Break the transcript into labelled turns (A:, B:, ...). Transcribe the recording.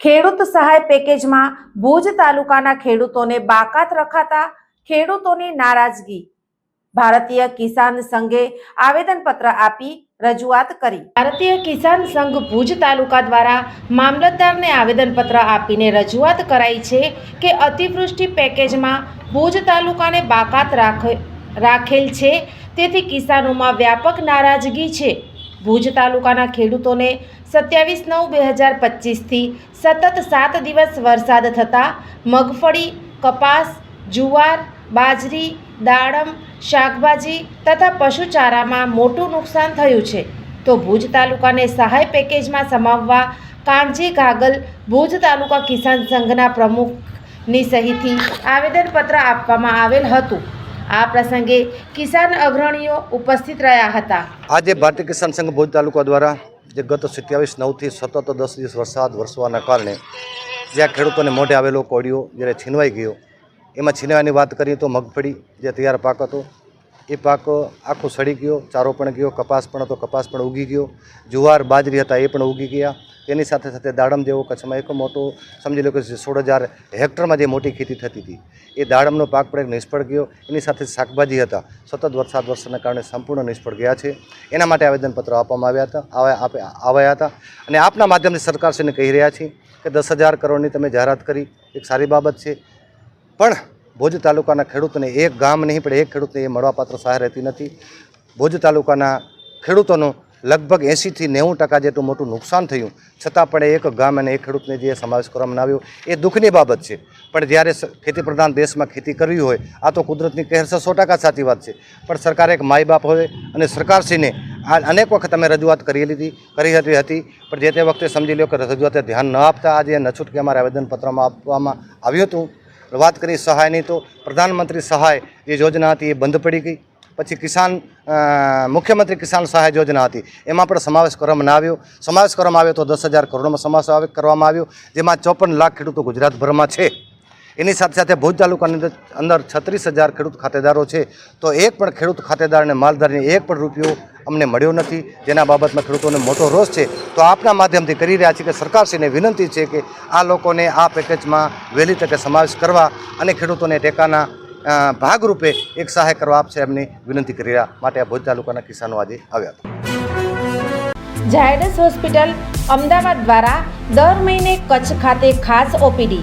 A: ખેડૂત સહાય પેકેજમાં ભુજ તાલુકાના ખેડૂતોને બાકાત રખાતા ખેડૂતોની નારાજગી. ભારતીય કિસાન સંઘે આવેદનપત્ર આપી રજૂઆત કરી. ભારતીય કિસાન સંઘ ભુજ તાલુકા દ્વારા મામલતદારને આવેદનપત્ર આપીને રજૂઆત કરાઈ છે કે અતિવૃષ્ટિ પેકેજમાં ભુજ તાલુકાને બાકાત રાખે, રાખેલ છે. તેથી કિસાનોમાં વ્યાપક નારાજગી છે. ભુજ તાલુકાના ખેડૂતોને સત્યાવીસ નવ બે હજાર પચીસથી સતત સાત દિવસ વરસાદ થતાં મગફળી, કપાસ, જુવાર, બાજરી, દાડમ, શાકભાજી તથા પશુચારામાં મોટું નુકસાન થયું છે. તો ભુજ તાલુકાને સહાય પેકેજમાં સમાવવા કાંજી કાગલ ભુજ તાલુકા કિસાન સંઘના પ્રમુખની સહીથી આવેદનપત્ર આપવામાં આવેલ હતું. આ પ્રસંગે કિસાન અગ્રણીઓ ઉપસ્થિત રહ્યા હતા.
B: આજે ભારતીય કિસાન સંઘ ભુજ તાલુકા દ્વારા જે ગત સત્યાવીસ નવથી સતત દસ દિવસ વરસાદ વરસવાના કારણે જ્યાં ખેડૂતોને મોઢે આવેલો કોડીઓ જ્યારે છીનવાઈ ગયો, એમાં છીનવાની વાત કરીએ તો મગફળી જે તૈયાર પાક હતો એ પાક આખો સડી ગયો, ચારો પણ ગયો, કપાસ પણ હતો, કપાસ પણ ઉગી ગયો. જુવાર, બાજરી હતા, એ પણ ઉગી ગયા. તેની સાથે સાથે દાડમ જેવો કચ્છમાં એક મોટો, સમજી લો કે સોળ હજાર હેક્ટરમાં જે મોટી ખેતી થતી હતી, એ દાડમનો પાક પણ એક નિષ્ફળ ગયો. એની સાથે શાકભાજી હતા. સતત વરસાદ, વરસાદના કારણે સંપૂર્ણ નિષ્ફળ ગયા છે. એના માટે આવેદનપત્રો આપવામાં આવ્યા હતા આવ્યા હતા. અને આપના માધ્યમથી સરકારશ્રીને કહી રહ્યા છીએ કે દસ હજાર કરોડની તમે જાહેરાત કરી. એક સારી બાબત છે. પણ ભુજ તાલુકાના ખેડૂતોને એક ગામ નહીં, પણ એક ખેડૂતને એ મળવાપાત્ર સહાય રહેતી નથી. ભુજ તાલુકાના ખેડૂતોનું લગભગ એંસીથી નેવું ટકા જેટલું મોટું નુકસાન થયું. છતાં પણ એક ગામ અને એક ખેડૂતને જે સમાવેશ કરવામાં આવ્યો, એ દુઃખની બાબત છે. પણ જ્યારે ખેતી પ્રધાન દેશમાં ખેતી કરવી હોય, આ તો કુદરતની કહેર છે, સો ટકા સાચી વાત છે. પણ સરકારે એક માય બાપ હોય અને સરકારશ્રીને આ અનેક વખત અમે રજૂઆત કરી લીધી, કરી હતી હતી. પણ જે તે વખતે સમજી લો કે રજૂઆતે ધ્યાન ન આપતા, આજે નછૂટકે અમારા આવેદનપત્રમાં આપવામાં આવ્યું હતું. વાત કરી સહાયની તો પ્રધાનમંત્રી સહાય જે યોજના હતી એ બંધ પડી ગઈ. પછી કિસાન મુખ્યમંત્રી કિસાન સહાય યોજના હતી. એમાં પણ સમાવેશ કરવામાં આવ્યો. સમાવેશ કરવામાં આવ્યો તો દસ હજાર કરોડમાં સમાવેશ કરવામાં આવ્યો. જેમાં ચોપન લાખ ખેડૂતો ગુજરાતભરમાં છે. એની સાથે સાથે ભુજ તાલુકાની અંદર- છત્રીસ હજાર ખેડૂત ખાતેદારો છે. તો એક પણ ખેડૂત ખાતેદાર અને માલધારીને એક પણ રૂપિયો અમને મળ્યો નથી. જેના બાબતમાં ખેડૂતોને મોટો રોષ છે. તો આપના માધ્યમથી કરી રહ્યા છીએ કે સરકારશ્રીને વિનંતી છે કે આ લોકોને આ પેકેજમાં વહેલી તકે સમાવેશ કરવા અને ખેડૂતોને ટેકાના ભાગરૂપે એક સહાય કરવા આપશે એમની વિનંતી કરી રહ્યા માટે આ ભુજ તાલુકાના કિસાનો આજે આવ્યા હતા.
A: ઝાયડસ હોસ્પિટલ અમદાવાદ દ્વારા દર મહિને કચ્છ ખાતે ખાસ OPD